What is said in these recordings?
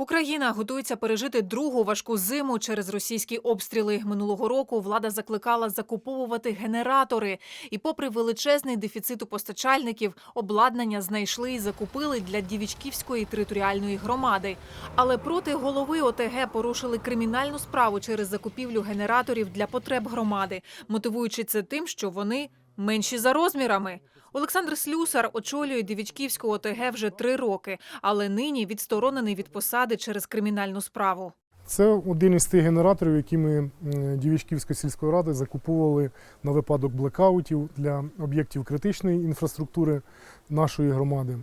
Україна готується пережити другу важку зиму через російські обстріли. Минулого року влада закликала закуповувати генератори. І, попри величезний дефіцит у постачальників, обладнання знайшли і закупили для Дівічківської територіальної громади. Але проти голови ОТГ порушили кримінальну справу через закупівлю генераторів для потреб громади, мотивуючи це тим, що вони менші за розмірами. Олександр Слюсар очолює Дівічківську ОТГ вже три роки, але нині відсторонений від посади через кримінальну справу. Це один із тих генераторів, які ми Дівічківської сільської ради закуповували на випадок блекаутів для об'єктів критичної інфраструктури нашої громади.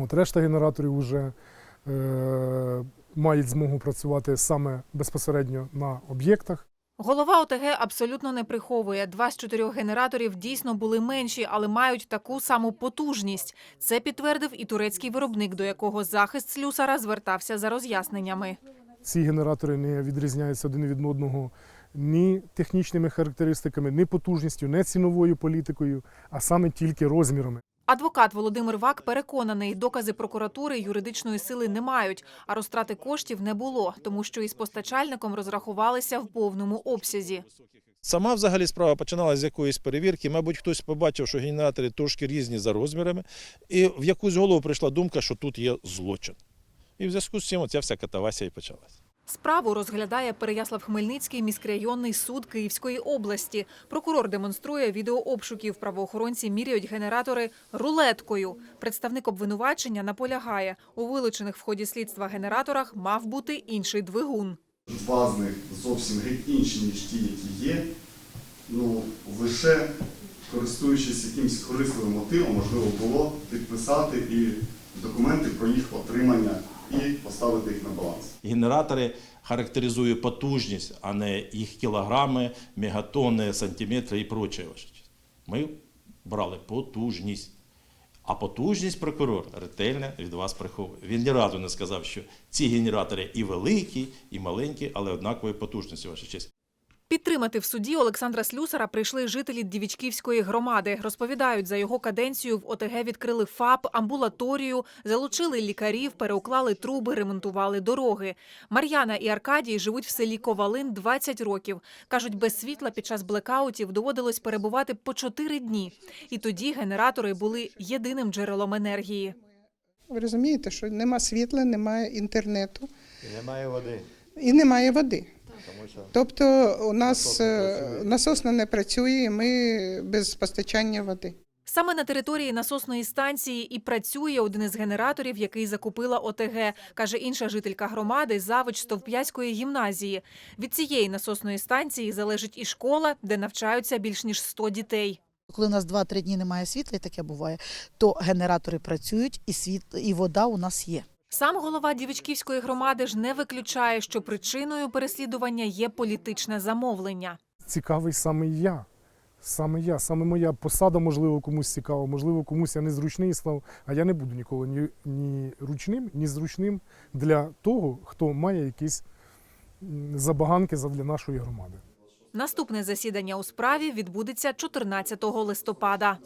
От, решта генераторів вже е, мають змогу працювати саме безпосередньо на об'єктах. Голова ОТГ абсолютно не приховує. Два з чотирьох генераторів дійсно були менші, але мають таку саму потужність. Це підтвердив і турецький виробник, до якого захист слюсара звертався за роз'ясненнями. Ці генератори не відрізняються один від одного ні технічними характеристиками, ні потужністю, ні ціновою політикою, а саме тільки розмірами. Адвокат Володимир Вак переконаний, докази прокуратури юридичної сили не мають, а розтрати коштів не було, тому що із постачальником розрахувалися в повному обсязі. Сама взагалі справа починалася з якоїсь перевірки. Мабуть, хтось побачив, що генератори трошки різні за розмірами, і в якусь голову прийшла думка, що тут є злочин. І в зв'язку з цим ця вся катавасія і почалась. Справу розглядає Переяслав-Хмельницький міськрайонний суд Київської області. Прокурор демонструє відеообшуків. Правоохоронці міряють генератори рулеткою. Представник обвинувачення наполягає, у вилучених в ході слідства генераторах мав бути інший двигун. Два з них зовсім інші, ніж ті, які є. Ну, лише користуючись якимось корисливим мотивом, можливо було підписати і документи про їх отримання і поставити їх на баланс. Генератори характеризують потужність, а не їх кілограми, мегатони, сантиметри і проче. Ми брали потужність. А потужність прокурор ретельно від вас приховує. Він ні разу не сказав, що ці генератори і великі, і маленькі, але однакової потужності, ваша честь. Підтримати в суді Олександра Слюсара прийшли жителі Дівічківської громади. Розповідають, за його каденцію в ОТГ відкрили ФАП, амбулаторію, залучили лікарів, переуклали труби, ремонтували дороги. Мар'яна і Аркадій живуть в селі Ковалин 20 років. Кажуть, без світла під час блекаутів доводилось перебувати по 4 дні. І тоді генератори були єдиним джерелом енергії. Ви розумієте, що нема світла, немає інтернету І немає води. і немає води. Тобто у нас Насос не е, працює. насосна не працює, і ми без постачання води. Саме на території насосної станції і працює один із генераторів, який закупила ОТГ, каже інша жителька громади, завуч Стовп'язької гімназії. Від цієї насосної станції залежить і школа, де навчаються більш ніж 100 дітей. Коли у нас 2-3 дні немає світла, і таке буває, то генератори працюють і світ, і вода у нас є. Сам голова Дівичківської громади ж не виключає, що причиною переслідування є політичне замовлення. Цікавий саме я. Саме я, саме моя посада, можливо, комусь цікава, можливо, комусь я незручний став, а я не буду ніколи ні, ні ручним, ні зручним для того, хто має якісь забаганки задля нашої громади. Наступне засідання у справі відбудеться 14 листопада.